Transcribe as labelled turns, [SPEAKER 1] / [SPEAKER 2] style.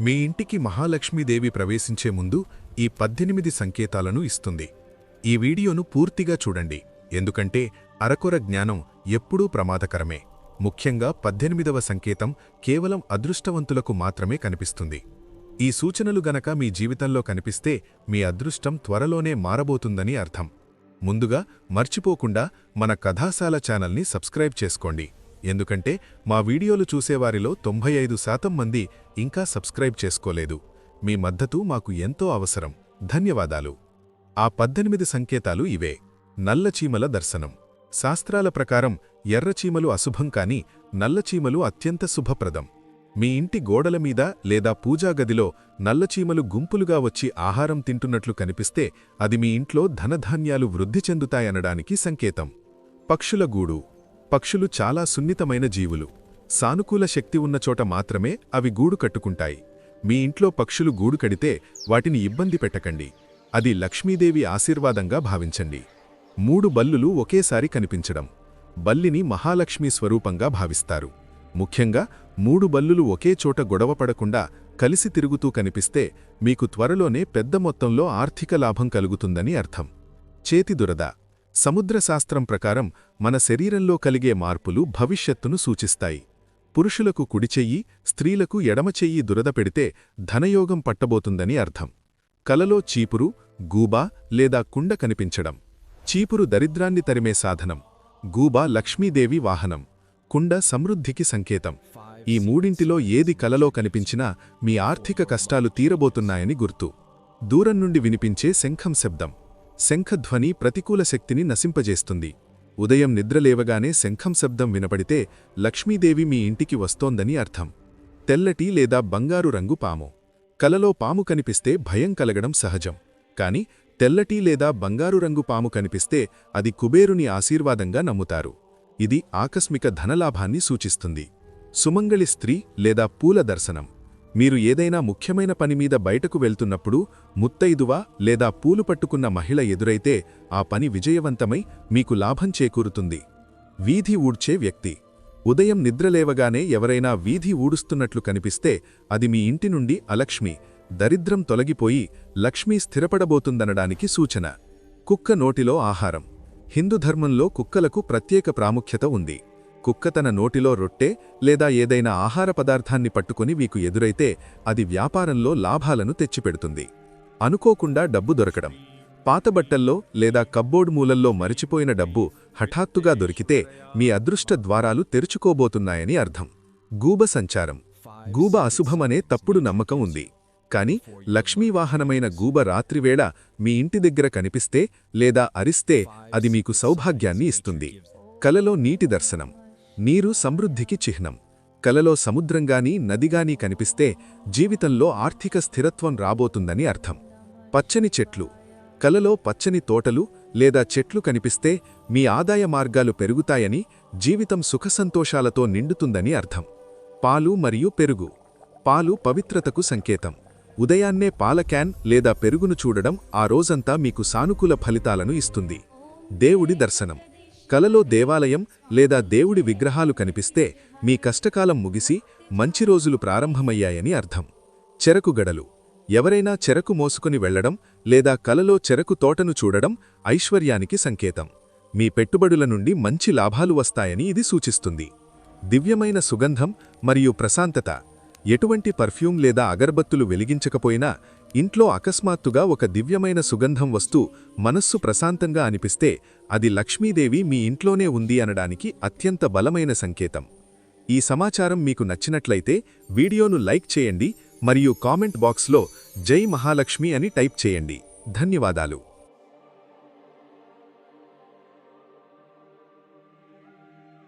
[SPEAKER 1] మీ ఇంటికి మహాలక్ష్మీదేవి ప్రవేశించే ముందు ఈ పద్దెనిమిది సంకేతాలను ఇస్తుంది. ఈ వీడియోను పూర్తిగా చూడండి. ఎందుకంటే అరకొర జ్ఞానం ఎప్పుడూ ప్రమాదకరమే. ముఖ్యంగా పద్దెనిమిదవ సంకేతం కేవలం అదృష్టవంతులకు మాత్రమే కనిపిస్తుంది. ఈ సూచనలు గనక మీ జీవితంలో కనిపిస్తే మీ అదృష్టం త్వరలోనే మారబోతుందని అర్థం. ముందుగా మర్చిపోకుండా మన కథాశాల ఛానల్ని సబ్స్క్రైబ్ చేసుకోండి. ఎందుకంటే మా వీడియోలు చూసేవారిలో తొంభై ఐదు శాతం మంది ఇంకా సబ్స్క్రైబ్ చేసుకోలేదు. మీ మద్దతు మాకు ఎంతో అవసరం. ధన్యవాదాలు. ఆ పద్దెనిమిది సంకేతాలు ఇవే. నల్లచీమల దర్శనం. శాస్త్రాల ప్రకారం ఎర్రచీమలు అశుభం కాని నల్లచీమలు అత్యంత శుభప్రదం. మీ ఇంటి గోడల మీద లేదా పూజాగదిలో నల్లచీమలు గుంపులుగా వచ్చి ఆహారం తింటున్నట్లు కనిపిస్తే అది మీ ఇంట్లో ధనధాన్యాలు వృద్ధి చెందుతాయనడానికి సంకేతం. పక్షుల గూడు. పక్షులు చాలా సున్నితమైన జీవులు. సానుకూల శక్తి ఉన్న చోట మాత్రమే అవి గూడు కట్టుకుంటాయి. మీ ఇంట్లో పక్షులు గూడు కడితే వాటిని ఇబ్బంది పెట్టకండి. అది లక్ష్మీదేవి ఆశీర్వాదంగా భావించండి. మూడు బల్లులు ఒకేసారి కనిపించడం. బల్లిని మహాలక్ష్మి స్వరూపంగా భావిస్తారు. ముఖ్యంగా మూడు బల్లులు ఒకే చోట గొడవపడకుండా కలిసి తిరుగుతూ కనిపిస్తే మీకు త్వరలోనే పెద్ద మొత్తంలో ఆర్థిక లాభం కలుగుతుందని అర్థం. చేతి దురద. సముద్రశాస్త్రం ప్రకారం మన శరీరంలో కలిగే మార్పులు భవిష్యత్తును సూచిస్తాయి. పురుషులకు కుడిచెయ్యి స్త్రీలకు ఎడమచెయ్యి దురద పెడితే ధనయోగం పట్టబోతుందని అర్థం. కలలో చీపురు గూబా లేదా కుండ కనిపించడం. చీపురు దరిద్రాన్ని తరిమే సాధనం. గూబా లక్ష్మీదేవి వాహనం. కుండ సమృద్ధికి సంకేతం. ఈ మూడింటిలో ఏది కలలో కనిపించినా మీ ఆర్థిక కష్టాలు తీరబోతున్నాయని గుర్తు. దూరం నుండి వినిపించే శంఖం శబ్దం. శంఖధ్వని ప్రతికూల శక్తిని నశింపజేస్తుంది. ఉదయం నిద్రలేవగానే శంఖం శబ్దం వినపడితే లక్ష్మీదేవి మీ ఇంటికి వస్తోందని అర్థం. తెల్లటి లేదా బంగారు రంగు పాము. కలలో పాము కనిపిస్తే భయం కలగడం సహజం. కాని తెల్లటి లేదా బంగారు రంగు పాము కనిపిస్తే అది కుబేరుని ఆశీర్వాదంగా నమ్ముతారు. ఇది ఆకస్మిక ధనలాభాన్ని సూచిస్తుంది. సుమంగళి స్త్రీ లేదా పూల దర్శనం. మీరు ఏదైనా ముఖ్యమైన పని మీద బయటకు వెళ్తున్నప్పుడు ముత్తైదువ లేదా పూలు పట్టుకున్న మహిళ ఎదురైతే ఆ పని విజయవంతమై మీకు లాభం చేకూరుతుంది. వీధి ఊడ్చే వ్యక్తి. ఉదయం నిద్రలేవగానే ఎవరైనా వీధి ఊడుస్తున్నట్లు కనిపిస్తే అది మీ ఇంటి నుండి అలక్ష్మి. దరిద్రం తొలగిపోయి లక్ష్మీ స్థిరపడబోతుందనడానికి సూచన. కుక్క నోటిలో ఆహారం. హిందూ ధర్మంలో కుక్కలకు ప్రత్యేక ప్రాముఖ్యత ఉంది. కుక్క తన నోటిలో రొట్టె లేదా ఏదైనా ఆహార పదార్థాన్ని పట్టుకుని మీకు ఎదురైతే అది వ్యాపారంలో లాభాలను తెచ్చిపెడుతుంది. అనుకోకుండా డబ్బు దొరకడం. పాతబట్టల్లో లేదా కబ్బోర్డ్ మూలల్లో మరిచిపోయిన డబ్బు హఠాత్తుగా దొరికితే మీ అదృష్ట ద్వారాలు తెరుచుకోబోతున్నాయని అర్థం. గూబ సంచారం. గూబ అశుభమనే తప్పుడు నమ్మకం ఉంది. కాని లక్ష్మీవాహనమైన గూబ రాత్రివేళ మీ ఇంటి దగ్గర కనిపిస్తే లేదా అరిస్తే అది మీకు సౌభాగ్యాన్ని ఇస్తుంది. కలలో నీటి దర్శనం. నీరు సమృద్ధికి చిహ్నం. కలలో సముద్రంగాని నదిగానీ కనిపిస్తే జీవితంలో ఆర్థిక స్థిరత్వం రాబోతుందని అర్థం. పచ్చని చెట్లు. కలలో పచ్చని తోటలు లేదా చెట్లు కనిపిస్తే మీ ఆదాయ మార్గాలు పెరుగుతాయని జీవితం సుఖసంతోషాలతో నిండుతుందని అర్థం. పాలు మరియు పెరుగు. పాలు పవిత్రతకు సంకేతం. ఉదయాన్నే పాల క్యాన్ లేదా పెరుగును చూడడం ఆ రోజంతా మీకు సానుకూల ఫలితాలను ఇస్తుంది. దేవుడి దర్శనం. కలలో దేవాలయం లేదా దేవుడి విగ్రహాలు కనిపిస్తే మీ కష్టకాలం ముగిసి మంచి రోజులు ప్రారంభమయ్యాయని అర్థం. చెరకు గడలు. ఎవరైనా చెరకు మోసుకుని వెళ్ళడం లేదా కలలో చెరకు తోటను చూడడం ఐశ్వర్యానికి సంకేతం. మీ పెట్టుబడుల నుండి మంచి లాభాలు వస్తాయని ఇది సూచిస్తుంది. దివ్యమైన సుగంధం మరియు ప్రశాంతత. ఎటువంటి పర్ఫ్యూమ్ లేదా అగర్బత్తులు వెలిగించకపోయినా ఇంట్లో అకస్మాత్తుగా ఒక దివ్యమైన సుగంధం వస్తూ మనస్సు ప్రశాంతంగా అనిపిస్తే అది లక్ష్మీదేవి మీ ఇంట్లోనే ఉంది అనడానికి అత్యంత బలమైన సంకేతం. ఈ సమాచారం మీకు నచ్చినట్లయితే వీడియోను లైక్ చేయండి మరియు కామెంట్ బాక్స్లో జై మహాలక్ష్మి అని టైప్ చేయండి. ధన్యవాదాలు.